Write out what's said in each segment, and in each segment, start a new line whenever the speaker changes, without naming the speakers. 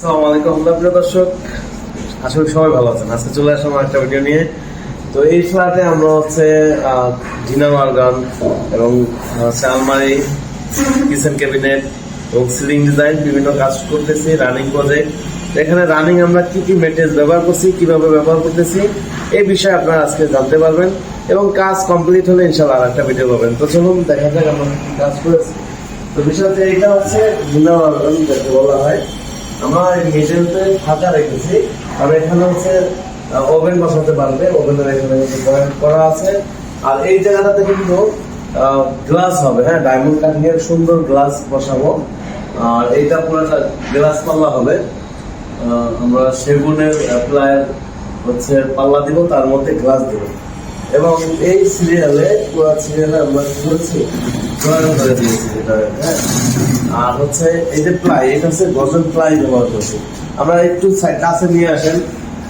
আসসালামু আলাইকুম প্রিয় দর্শক। আশা সবাই ভালো আছেন। আজকে চলে আসলাম একটা ভিডিও নিয়ে। তো এই ফ্ল্যাটে আমরা হচ্ছে ডিনার অর্গান এবং আলমারি কিচেন ক্যাবিনেট এবং সিলিং ডিজাইন বিভিন্ন কাজ করতেছি রানিং প্রজেক্ট এখানে রানিং আমরা কি কি মেটেরিয়াল ব্যবহার করছি, কীভাবে ব্যবহার করতেছি, এই বিষয়ে আপনারা আজকে জানতে পারবেন এবং কাজ কমপ্লিট হলে ইনশাল্লাহ আর একটা ভিডিও পাবেন। তো চলুন, দেখা যাক আমরা কাজ করেছি। তো বিষয় হচ্ছে এইটা হচ্ছে ডিনার অর্গান যাকে বলা হয়। আমরা মিডলতে ফাঁকা রেখেছি। আর এখানে হচ্ছে ওভেন বসাতে পারবে, ওভেনের এখানে করা আছে। আর এই জায়গাটাতে কিন্তু গ্লাস হবে হ্যাঁ ডায়মন্ড কাটিং এর সুন্দর গ্লাস বসাবো। আর এইটা পুরোটা গ্লাস পাল্লা হবে। আমরা সেগুনের প্লায়ের হচ্ছে পাল্লা দিব, তার মধ্যে গ্লাস দিব। এবং এই সিরিয়ালে পুরো সিরিয়ালে আমরা করেছি হ্যাঁ? আর হচ্ছে এই যে প্লাই, এটা হচ্ছে গজল প্লাই ব্যবহার করছি। আমরা একটু কাছে নিয়ে আসেন।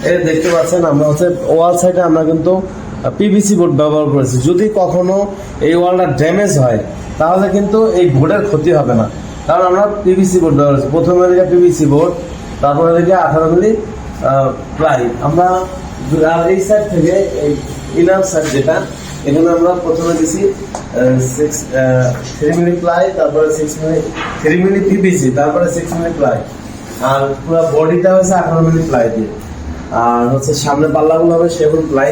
এই দেখতে পাচ্ছেন, আমরা হচ্ছে ওয়াল সাইডে আমরা কিন্তু পিভিসি বোর্ড ব্যবহার করেছি। যদি কখনো এই ওয়ালটা ড্যামেজ হয়, তাহলে কিন্তু এই বোর্ডের ক্ষতি হবে না। কারণ আমরা পিভিসি বোর্ড ব্যবহার করছি। প্রথমে দিকে পিভিসি বোর্ড তারপরে দিকে আঠারো মিলি প্লাই। আমরা আর এই সাইড থেকে এই ইনার সাইড যেটা, এখানে আমরা প্রথমে দিছি সিক্স থ্রি মিনিট প্লাই তারপরে six minute three minute PPC তারপরে সিক্স মিনিট প্লাই আর পুরো বডিটা হচ্ছে আঠারো মিনিট প্লাই দিয়ে। আর হচ্ছে সামনে পাল্লাগুলো হবে সেগুন প্লাই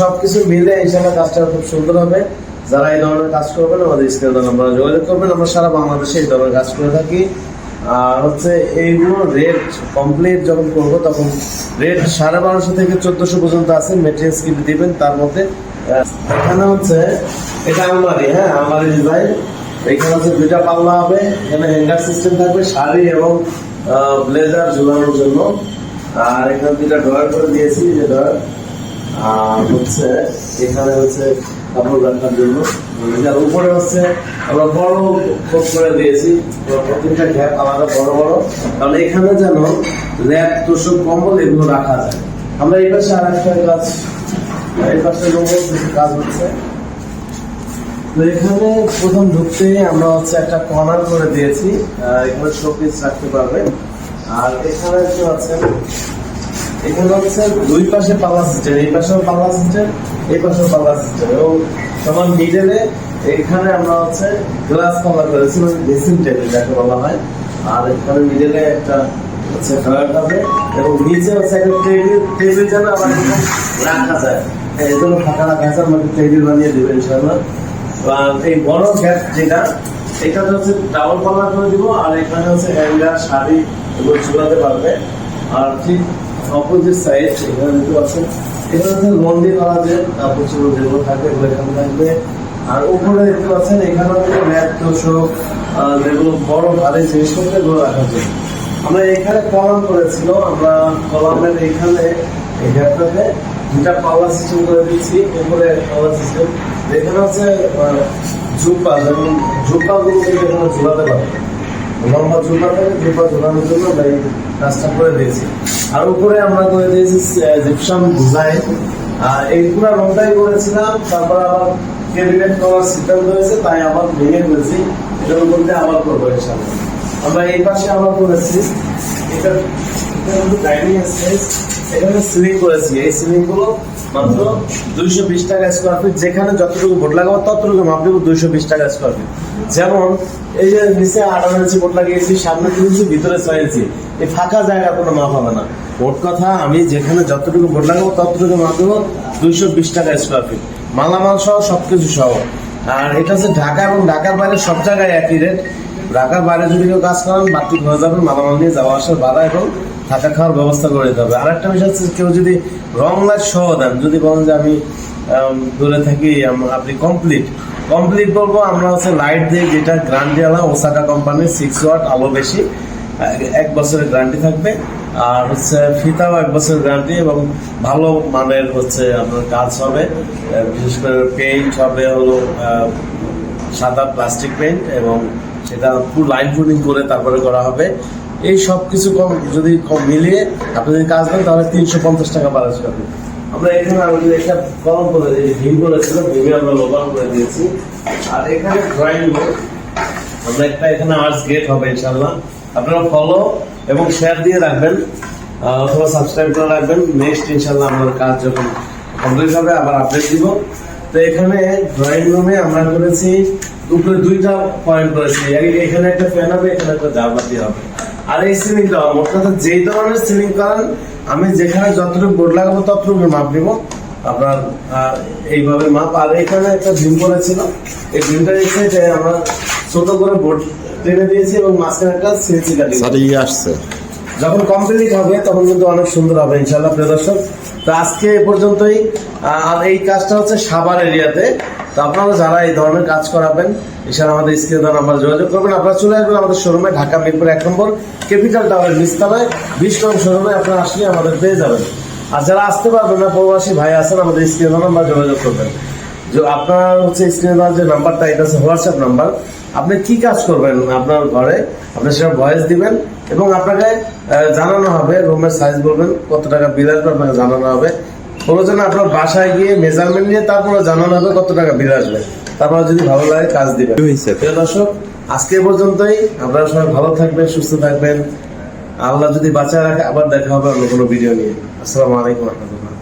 সব কিছু মিলে ইনশাল্লাহ কাজটা খুব সুন্দর হবে। যারা এই ধরনের কাজ করবেন, আমাদের স্ক্রিনে আমরা যোগাযোগ করবেন। আমরা সারা বাংলাদেশে এই ধরনের কাজ করে থাকি। আর হচ্ছে এইগুলো রেট কমপ্লিট যখন করব তখন রেট সাড়ে বারোশো থেকে চোদ্দশো পর্যন্ত আছে মেটেরিয়ালস কিন্তু দিবেন, তার মধ্যে এখানে হচ্ছে, এটা আলমারি হ্যাঁ আলমারি ডিজাইন এখানে হচ্ছে দুইটা পাল্লা হবে, এখানে হ্যাঙ্গার সিস্টেম থাকবে, শাড়ি এবং ব্লেজার ঝুলানোর জন্য। আর এখানে দুইটা ড্রয়ার করে দিয়েছি যে ড্রয়ার আর হচ্ছে, এখানে হচ্ছে কাপড় রাখার জন্য আর উপরে হচ্ছে আমরা বড় খোপ করে দিয়েছি। প্রত্যেকটা গ্যাপ আলাদা, বড় বড়। এখানে যেন তোষক, কম্বল এগুলো রাখা যায়। আমরা এই পাশে আর একটা কাজ, এই পাশে কাজ হচ্ছে। তো এখানে প্রথম ঢুকতে আমরা হচ্ছে একটা কর্নার করে দিয়েছি। এখানে শোপিস রাখতে পারবে আর এখানে আছে এখানে হচ্ছে দুই পাশে পাল্লা সিস্টেম এই পাশেও পাল্লা সিস্টেম এই পাশেও পাল্লা সিস্টেম এবং সমান মিডলে এখানে আমরা হচ্ছে গ্লাস পাল্লা করেছি মানে ড্রেসিং টেবিল যাকে বলা হয়। আর এখানে মিডলে একটা হচ্ছে ড্রয়ার হবে এবং নিচে হচ্ছে একটা টেবিল টেবিল যেন আবার রাখা যায়। হ্যাঁ, এই জন্য ফাঁকা রাখা আছে আমাকে টেবিল বানিয়ে দেবেন ইনশাআল্লাহ। আর এই বড় গ্যাপ যেটা এটাতে হচ্ছে ডাবল পাল্লা করে দিব আর এখানে হচ্ছে হ্যাঙ্গার শাড়ি এগুলো ঝুলাতে পারবে। আর ঠিক অপোজিট সাইড এখানে দেখতে পাচ্ছেন এখানে হচ্ছে লন্ডি করা যে কাপড় চোপড় যেগুলো থাকবে এগুলো থাকবে। আর উপরে দেখতে পাচ্ছেন, এখানে হচ্ছে ম্যাট তোষক যেগুলো বড় ভারী জিনিসপত্র, এগুলো রাখার জন্য আমরা এখানে কলাম করেছিল, আমরা কলামের এখানে, এই গ্যাপটাতে দুটা পাল্লা সিস্টেম করে দিচ্ছি, উপরে পাল্লা সিস্টেম এখানে হচ্ছে জুপা যেমন জুপা গুলো এখানে ঝুলাতে পারবে লম্বা জুপা থাকে ঝুলানোর জন্য কাজটা করে দিয়েছি। আর উপরে আমরা করে দিয়েছি জিপসাম ডিজাইন আর এই পুরো রংটাই করেছিলাম, তারপর আবার ক্যাবিনেট করার সিদ্ধান্ত হয়েছে, তাই আবার ভেঙে করেছি এটার উপর আবার করব ইনশাল্লাহ আমরা এই পাশে আবার করেছি। এটা যেখানে যতটুকু লাগাবো, ততটুকু দুইশো বিশ টাকা স্কোয়ার ফিট যেমন, এই যে নিচে আঠারো ইঞ্চি লাগিয়েছি, সামনে ভিতরে ছয় ইঞ্চি এই ফাঁকা জায়গা কোনো মাপ হবে না। কথা, আমি যেখানে যতটুকু বোর্ড লাগাবো, ততটুকু মাপ দেবো দুইশো বিশ টাকা স্কোয়ার ফিট মালামাল সহ সবকিছু সহ। আর এটা হচ্ছে ঢাকা এবং ঢাকার বাইরে সব জায়গায় একই রেট ঢাকার বাইরে যদি কেউ কাজ করেন, বাড়তি হয়ে যাবে মালামাল নিয়ে যাওয়া আসার বাধা এবং থাকা খাওয়ার ব্যবস্থা করে দিতে হবে। আর একটা বিষয় হচ্ছে কেউ যদি রং লাইট সহ দেন, যদি বলেন যে আমি দূরে থাকি আপনি কমপ্লিট কমপ্লিট বলব, আমরা হচ্ছে লাইট দিয়ে যেটা গ্যারান্টি আলা ওসাকা কোম্পানির সিক্স ওয়াট আলো বেশি এক- এক বছরের গ্যারান্টি থাকবে। আর হচ্ছে ফিতাও এক বছরের গ্যারান্টি এবং ভালো মানের হচ্ছে আপনার কাজ হবে। বিশেষ করে পেইন্ট হবে হলো সাদা প্লাস্টিক পেইন্ট এবং সেটা পুরো লাইন ফুডিং করে তারপরে করা হবে। এই সব কিছু কম, যদি কম মিলিয়ে আপনি যদি কাজ দেন, তাহলে তিনশো পঞ্চাশ টাকা বাড়াজ পাবেন আমরা এখানে আমি যদি একটা কলম করে দিই ভীম করেছিল ভীমে আমরা লোবান করে দিয়েছি। আর এখানে ড্রয়িং বোর্ড আমরা একটা এখানে আর্টস গেট হবে ইনশাল্লাহ আপনারা ফলো এবং শেয়ার দিয়ে রাখবেন অথবা সাবস্ক্রাইব করে রাখবেন। নেক্সট ইনশাল্লাহ আমার কাজ যখন কমপ্লিট হবে, আবার আপডেট দিব। তো এখানে ড্রয়িং রুমে আমরা করেছি উপরে দুইটা পয়েন্ট করেছি। এখানে একটা ফ্যান হবে, এখানে একটা জানলাতি হবে। আর এই সিলিং সিলিংটা মোট কথা যেই ধরনের সিলিং করেন আমি যেখানে যতটুকু বোর্ড লাগাবো ততটুকু মাপ দিব আপনার এইভাবে মাপ। আর এখানে একটা ডিম করেছিল। এই ডিমটা এসে যে আমরা ছোট করে বোর্ড টেনে দিয়েছি এবং মাঝখানে একটা সিএনসি
স্যার ইয়ে আসছে।
যখন কমপ্লিট হবে তখন কিন্তু অনেক সুন্দর হবে ইনশাল্লাহ প্রিয় দর্শক। তো আজকে এ পর্যন্তই। আর এই কাজটা হচ্ছে সাভার এরিয়াতে। তো আপনারা যারা এই ধরনের কাজ করাবেন এছাড়া আমাদের স্ক্রিনে দেওয়া নাম্বার যোগাযোগ করবেন। আপনারা চলে আসবেন আমাদের শোরুমে, ঢাকা মিরপুর এক নম্বর, ক্যাপিটাল টাওয়ারের নিচতলায় বিশ নং শোরুমে আপনারা আসলে আমাদের পেয়ে যাবেন। আর যারা আসতে পারবেন না, প্রবাসী ভাই আছেন, আমাদের স্ক্রিনে দেওয়া নাম্বার যোগাযোগ করবেন। যে আপনার হচ্ছে স্ক্রিনে দেওয়ার যে নাম্বারটা, এটা হচ্ছে হোয়াটসঅ্যাপ নাম্বার। আপনি কি কাজ করবেন আপনার ঘরে, আপনি সেটা ভয়েস দিবেন এবং আপনাকে জানানো হবে, রুমের সাইজ বলবেন, কত টাকা বিল আসবে আপনাকে জানানো হবে। প্রয়োজনে আপনার বাসায় গিয়ে মেজারমেন্ট নিয়ে তারপরে জানানো হবে কত টাকা বিল আসবে। তারপর যদি ভালো লাগে কাজ
দিবে?
প্রিয় দর্শক আজকে পর্যন্তই। আপনারা সবাই ভালো থাকবেন সুস্থ থাকবেন। আল্লাহ যদি বাঁচায় রাখে আবার দেখা হবে অন্য কোনো ভিডিও নিয়ে। আসসালামু আলাইকুম রহমতুল্লাহ।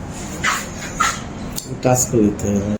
কাজ করে দিতে হবে।